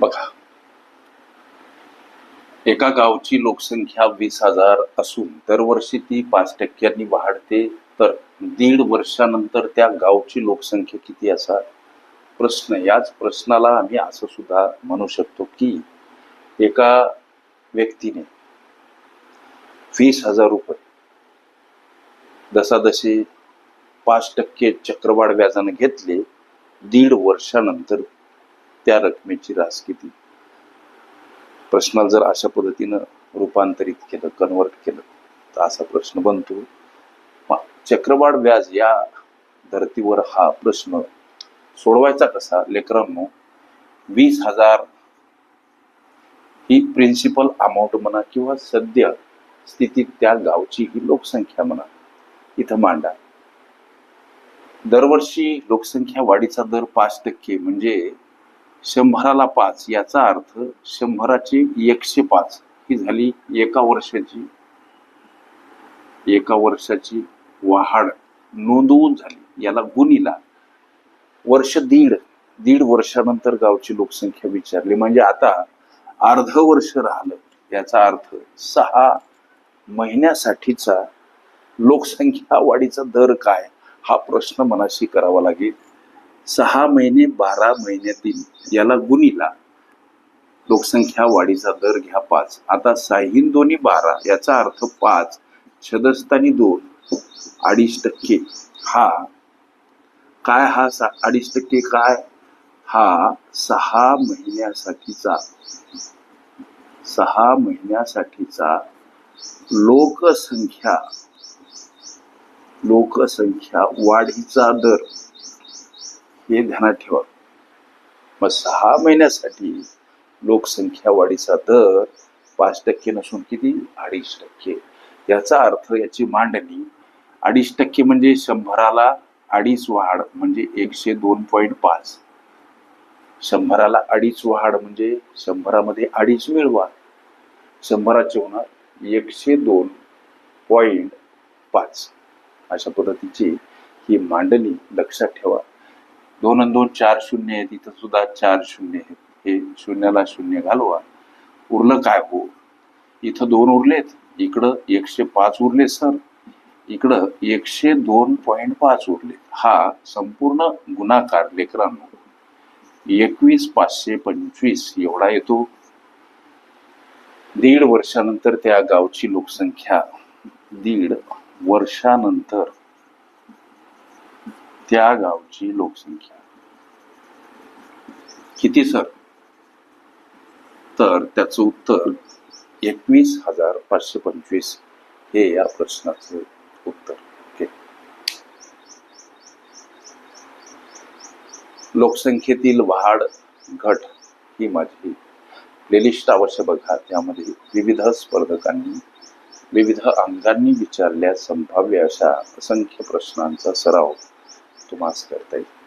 बघा. एका गावची लोकसंख्या वीस हजार असून दरवर्षी ती पाच टक्क्यांनी वाढते तर दीड वर्षानंतर त्या गावची लोकसंख्या किती असा प्रश्न याच प्रश्नाला आम्ही असं सुद्धा म्हणू शकतो की एका व्यक्तीने वीस हजार रुपये जसाजसे पाच टक्के चक्रवाढ व्याजाने घेतले दीड वर्षानंतर त्या रकमेची रास किती? प्रश्नाला जर अशा पद्धतीनं रूपांतरित केलं कन्वर्ट केलं तर असा प्रश्न बनतो. चक्रवाढ व्याज या धर्तीवर हा प्रश्न सोडवायचा कसा? लेकरांनो वीस हजार ही प्रिन्सिपल अमाऊंट म्हणा किंवा सद्य स्थितीत त्या गावची ही लोकसंख्या म्हणा इथं मांडा. दरवर्षी लोकसंख्या वाढीचा दर पाच टक्के म्हणजे शंभराला पाच याचा अर्थ शंभराची एकशे पाच. ही झाली एका वर्षाची एका वर्षाची वाढ नोंदवून झाली. याला गुणीला. वर्ष दीड दीड वर्षानंतर गावची लोकसंख्या विचारली. म्हणजे आता अर्ध वर्ष राहिलं. याचा अर्थ सहा महिन्यासाठीचा लोकसंख्या वाढीचा दर काय? हा प्रश्न मनाशी करावा लागेल. सहा महिने बारा महिन्यातील याला गुणिला. लोकसंख्या वाढीचा दर घ्या पाच. आता साहिन दोन्ही बारा याचा अर्थ पाच. छदस्थानी दोन. अडीच टक्के. हा. काय हा सा अडीच टक्के काय? हा सहा महिन्यासाठीचा. सहा महिन्यासाठीचा लोकसंख्या. लोकसंख्या वाढीचा दर. हे ध्यानात ठेवा. मग सहा महिन्यासाठी लोकसंख्या वाढीचा दर पाच टक्के नसून किती? अडीच टक्के. याचा अर्थ याची मांडणी अडीच टक्के म्हणजे शंभराला अडीच वाढ म्हणजे एकशे दोन पॉईंट पाच. शंभराला अडीच वाढ म्हणजे शंभरामध्ये अडीच मिळवा. शंभराचे होणार एकशे दोन पॉईंट पाच. अशा पद्धतीची ही मांडणी लक्षात ठेवा. दोन आणि दोन चार शून्य आहेत इथं सुद्धा चार शून्य आहेत हे शून्याला शून्य घालवा. उरलं काय हो? इथं दोन उरलेत. इकडं एकशे पाच उरले सर. इकडं एकशे दोन पॉईंट पाच उरले. हा संपूर्ण गुणाकार लेकरांनो. एकवीस पाचशे पंचवीस एवढा येतो. दीड वर्षानंतर त्या गावची लोकसंख्या. दीड वर्षानंतर. त्या गावची लोकसंख्या. किती सर? तर त्याचं उत्तर एकवीस हजार पाचशे पंचवीस हे या प्रश्नाचं उत्तर. ओके. लोकसंख्येतील वाढ घट ही माझी प्लेलिस्ट अवश्य बघा. त्यामध्ये विविध स्पर्धकांनी विविध अंगांनी विचारल्या संभाव्य अशा असंख्य प्रश्नांचा सराव तुम्हाला करता येईल.